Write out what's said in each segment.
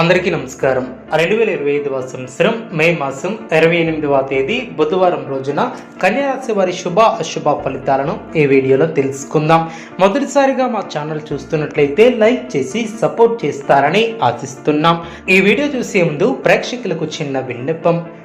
అందరికీ నమస్కారం. రెండు వేల ఇరవై ఐదవ సంవత్సరం మే మాసం ఇరవై ఎనిమిదవ తేదీ బుధవారం రోజున కన్యారాశి వారి శుభ అశుభ ఫలితాలను ఈ వీడియోలో తెలుసుకుందాం. మొదటిసారిగా మా ఛానల్ చూస్తున్నట్లయితే లైక్ చేసి సపోర్ట్ చేస్తారని ఆశిస్తున్నాం. ఈ వీడియో చూసే ముందు ప్రేక్షకులకు చిన్న విన్నపం.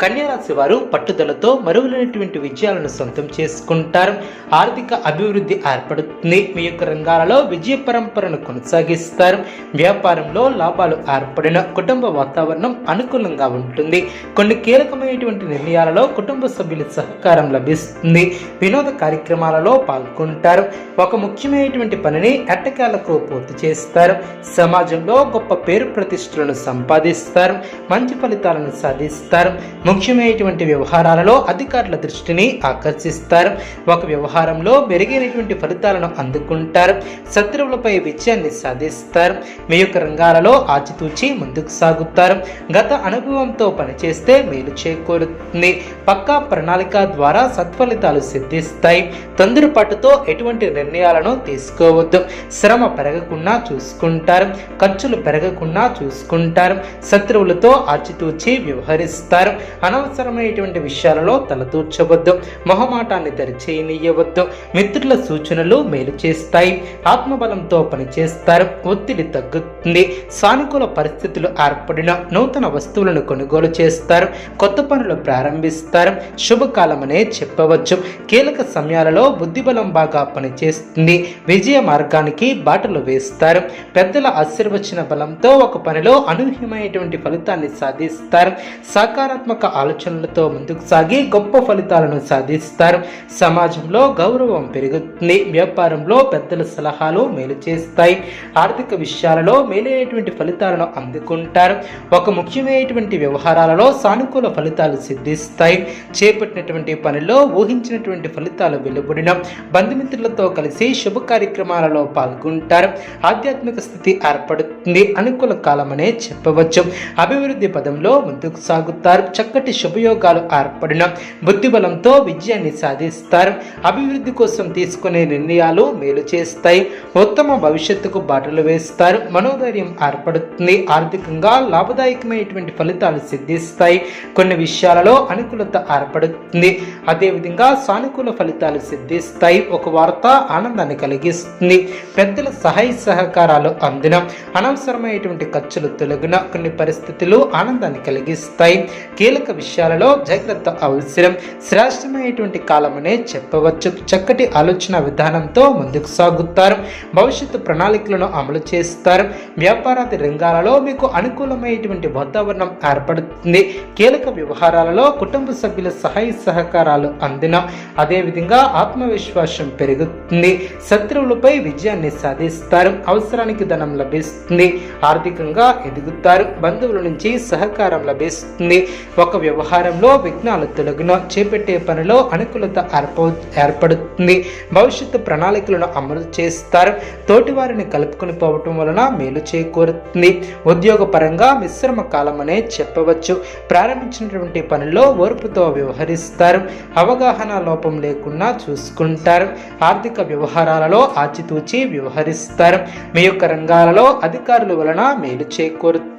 కన్యారాశి వారు పట్టుదలతో మరుగులైనటువంటి విజయాలను సొంతం చేసుకుంటారు. ఆర్థిక అభివృద్ధి ఏర్పడుతుంది. మీ యొక్క రంగాలలో విజయ పరంపరను కొనసాగిస్తారు. వ్యాపారంలో లాభాలు ఏర్పడిన కుటుంబ వాతావరణం అనుకూలంగా ఉంటుంది. కొన్ని కీలకమైనటువంటి నిర్ణయాలలో కుటుంబ సభ్యుల సహకారం లభిస్తుంది. వినోద కార్యక్రమాలలో పాల్గొంటారు. ఒక ముఖ్యమైనటువంటి పనిని ఎట్టకాలకు పూర్తి చేస్తారు. సమాజంలో గొప్ప పేరు ప్రతిష్టలను సంపాదిస్తారు. మంచి ఫలితాలను సాధిస్తారు. ముఖ్యమైనటువంటి వ్యవహారాలలో అధికారుల దృష్టిని ఆకర్షిస్తారు. ఒక వ్యవహారంలో మెరుగైనటువంటి ఫలితాలను అందుకుంటారు. శత్రువులపై విజయాన్ని సాధిస్తారు. మీ యొక్క రంగాలలో ఆచితూచి ముందుకు సాగుతారు. గత అనుభవంతో పనిచేస్తే మేలు చేకూరుతుంది. పక్కా ప్రణాళిక ద్వారా సత్ఫలితాలు సిద్ధిస్తాయి. తొందరపాటుతో ఎటువంటి నిర్ణయాలను తీసుకోవద్దు. శ్రమ పెరగకుండా చూసుకుంటారు. ఖర్చులు పెరగకుండా చూసుకుంటారు. శత్రువులతో ఆచితూచి వ్యవహరిస్తారు. అనవసరమైనటువంటి విషయాలలో తలతూర్చవద్దు మొహమాటాన్ని దరిచేయనీయవద్దు మిత్రుల సూచనలు మేలు చేస్తాయి ఆత్మబలంతో పనిచేస్తారు ఒత్తిడి తగ్గుతుంది. సానుకూల పరిస్థితులు ఏర్పడిన నూతన వస్తువులను కొనుగోలు చేస్తారు కొత్త పనులు ప్రారంభిస్తారు. శుభకాలమనే చెప్పవచ్చు. కీలక సమయాలలో బుద్ధిబలం బాగా పనిచేస్తుంది. విజయ మార్గానికి బాటలు వేస్తారు. పెద్దల ఆశీర్వచన బలంతో ఒక పనిలో అనూహ్యమైనటువంటి ఫలితాన్ని సాధిస్తారు. సకారాత్మక ఆలోచనలతో ముందుకు సాగి గొప్ప ఫలితాలను సాధిస్తారు. సమాజంలో గౌరవం పెరుగుతుంది. వ్యాపారంలో పెద్దల సలహాలు మేలు చేస్తాయి. ఆర్థిక విషయాలలో మేలైనటువంటి ఫలితాలను అందుకుంటారు. ఒక ముఖ్యమైనటువంటి వ్యవహారాలలో సానుకూల ఫలితాలు సిద్ధిస్తాయి. చేపట్టినటువంటి పనిలో ఊహించినటువంటి ఫలితాలు వెలువడిన బంధుమిత్రులతో కలిసి శుభ కార్యక్రమాలలో పాల్గొంటారు. ఆధ్యాత్మిక స్థితి ఏర్పడుతుంది. అనుకూల కాలమనే చెప్పవచ్చు. అభివృద్ధి పదంలో ముందుకు సాగుతారు. చక్కటి శుభయోగాలు ఏర్పడిన బుద్ధిబలంతో విజయాన్ని సాధిస్తారు. అభివృద్ధి కోసం తీసుకునే నిర్ణయాలు మేలు చేస్తాయి. ఉత్తమ భవిష్యత్తుకు బాటలు వేస్తారు. మనోధైర్యం ఏర్పడుతుంది. ఆర్థికంగా లాభదాయకమైనటువంటి ఫలితాలు సిద్ధిస్తాయి. కొన్ని విషయాలలో అనుకూలత ఏర్పడుతుంది. అదేవిధంగా సానుకూల ఫలితాలు సిద్ధిస్తాయి. ఒక వార్త ఆనందాన్ని కలిగిస్తుంది. పెద్దల సహాయ సహకారాలు అందిన అనవసరమైనటువంటి ఖర్చులు తొలగిన కొన్ని పరిస్థితులు ఆనందాన్ని కలిగిస్తాయి. కీలక విషయాలలో జాగ్రత్త అవసరం. శ్రేష్టమైనటువంటి కాలమనే చెప్పవచ్చు. చక్కటి ఆలోచన విధానంతో ముందుకు సాగుతారు. భవిష్యత్తు ప్రణాళికలను అమలు చేస్తారు. వ్యాపారాది రంగాలలో మీకు అనుకూలమైనటువంటి వాతావరణం ఏర్పడుతుంది. కీలక వ్యవహారాలలో కుటుంబ సభ్యుల సహాయ సహకారాలు అందిన అదేవిధంగా ఆత్మవిశ్వాసం పెరుగుతుంది. శత్రువులపై విజయాన్ని సాధిస్తారు. అవసరానికి ధనం లభిస్తుంది. ఆర్థికంగా ఎదుగుతారు. బంధువుల నుంచి సహకారం లభిస్తుంది. ఒక వ్యవహారంలో విఘ్నాలు తొలగిన చేపట్టే పనిలో అనుకూలత ఏర్ప ఏర్పడుతుంది. భవిష్యత్తు ప్రణాళికలను అమలు చేస్తారు. తోటివారిని కలుపుకొని పోవటం వలన మేలు చేకూరుతుంది. ఉద్యోగ పరంగా మిశ్రమ కాలం అనే చెప్పవచ్చు. ప్రారంభించినటువంటి పనిలో ఓర్పుతో వ్యవహరిస్తారు. అవగాహన లోపం లేకుండా చూసుకుంటారు. ఆర్థిక వ్యవహారాలలో ఆచితూచి వ్యవహరిస్తారు. మీ యొక్క రంగాలలో అధికారుల వలన మేలు చేకూరుతుంది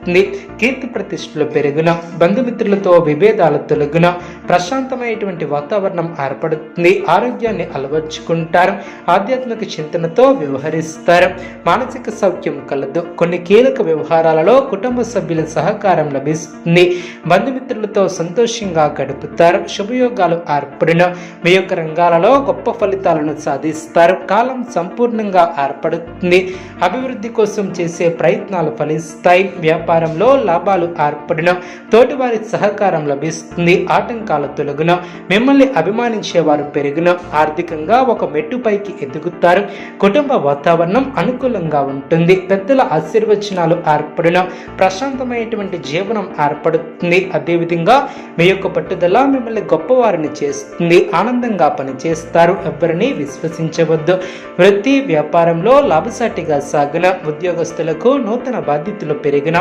కీర్తి ప్రతిష్టలు పెరుగున బంధుమిత్రులతో విభేదాలు తొలగిన ప్రశాంతమైనటువంటి వాతావరణం ఏర్పడుతుంది. ఆరోగ్యాన్ని అలవర్చుకుంటారు. ఆధ్యాత్మిక చింతనతో వ్యవహరిస్తారు. మానసిక సౌఖ్యం కలదు. కొన్ని కీలక వ్యవహారాలలో కుటుంబ సభ్యుల సహకారం లభిస్తుంది. బంధుమిత్రులతో సంతోషంగా గడుపుతారు. శుభయోగాలు ఏర్పడిన మీ యొక్క రంగాలలో గొప్ప ఫలితాలను సాధిస్తారు. కాలం సంపూర్ణంగా ఏర్పడుతుంది. అభివృద్ధి కోసం చేసే ప్రయత్నాలు ఫలిస్తాయి. వ్యాపారంలో లాభాలు ఏర్పడిన తోటివారి సహకారం లభిస్తుంది. ఆటంకాలు ఆటంకాలు తొలగున మిమ్మల్ని అభిమానించేవారు పెరుగున ఆర్థికంగా ఒక మెట్టుపైకి ఎదుగుతారు. కుటుంబ వాతావరణం అనుకూలంగా ఉంటుంది. పెద్దల ఆశీర్వచనాలు ఏర్పడిన ప్రశాంతమైనటువంటి జీవనం ఏర్పడుతుంది. అదేవిధంగా మీ యొక్క పట్టుదల మిమ్మల్ని గొప్పవారిని చేస్తుంది. ఆనందంగా పనిచేస్తారు. ఎవరిని విశ్వసించవద్దు. వృత్తి వ్యాపారంలో లాభసాటిగా సాగిన ఉద్యోగస్తులకు నూతన బాధ్యతలు పెరిగిన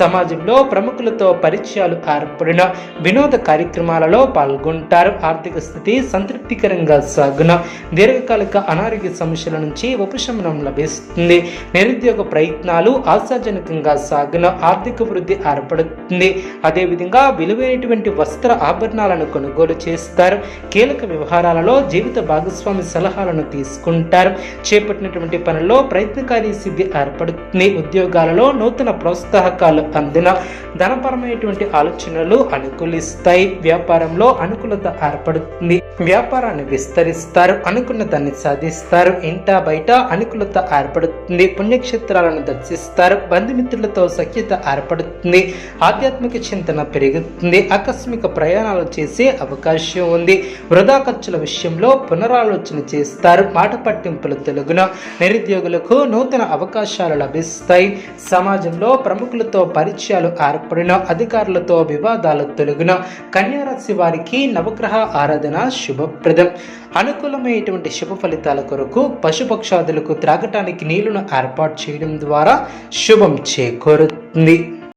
సమాజంలో ప్రముఖులతో పరిచయాలు ఏర్పడిన వినోద కార్యక్రమాలలో పాల్గొంటారు. ఆర్థిక స్థితి సంతృప్తికరంగా సాగున దీర్ఘకాలిక అనారోగ్య సమస్యల నుంచి ఉపశమనం లభిస్తుంది. నిరుద్యోగ ప్రయత్నాలు ఆశాజనకంగా సాగున ఆర్థిక వృద్ధి ఏర్పడుతుంది. అదేవిధంగా విలువైనటువంటి వస్త్ర ఆభరణాలను కొనుగోలు చేస్తారు. కీలక వ్యవహారాలలో జీవిత భాగస్వామి సలహాలను తీసుకుంటారు. చేపట్టినటువంటి పనుల్లో ప్రయత్నకారి సిద్ధి ఏర్పడుతుంది. ఉద్యోగాలలో నూతన ప్రోత్సాహకాలు అందిన ధనపరమైనటువంటి ఆలోచనలు అనుకూలిస్తాయి. వ్యాపార వ్యాపారంలో అనుకూలత ఏర్పడుతుంది. వ్యాపారాన్ని విస్తరిస్తారు అనుకున్న దాన్ని సాధిస్తారు. ఇంట బయట అనుకూలత ఏర్పడుతుంది. పుణ్యక్షేత్రాలను దర్శిస్తారు. బంధుమిత్రులతో సఖ్యత ఏర్పడుతుంది. ఆధ్యాత్మిక చింతన పెరుగుతుంది. ఆకస్మిక ప్రయాణాలు చేసే అవకాశం ఉంది. వృధా ఖర్చుల విషయంలో పునరాలోచన చేస్తారు. మాట పట్టింపులు తెలుగున నిరుద్యోగులకు నూతన అవకాశాలు లభిస్తాయి. సమాజంలో ప్రముఖులతో పరిచయాలు ఏర్పడిన అధికారులతో వివాదాలు తొలగిన కన్యారాశి వారికి నవగ్రహ ఆరాధన శుభప్రదం. అనుకూలమైనటువంటి శుభ ఫలితాల కొరకు పశుపక్షాదులకు త్రాగటానికి నీళ్ళను ఏర్పాటు చేయడం ద్వారా శుభం చేకూరుతుంది.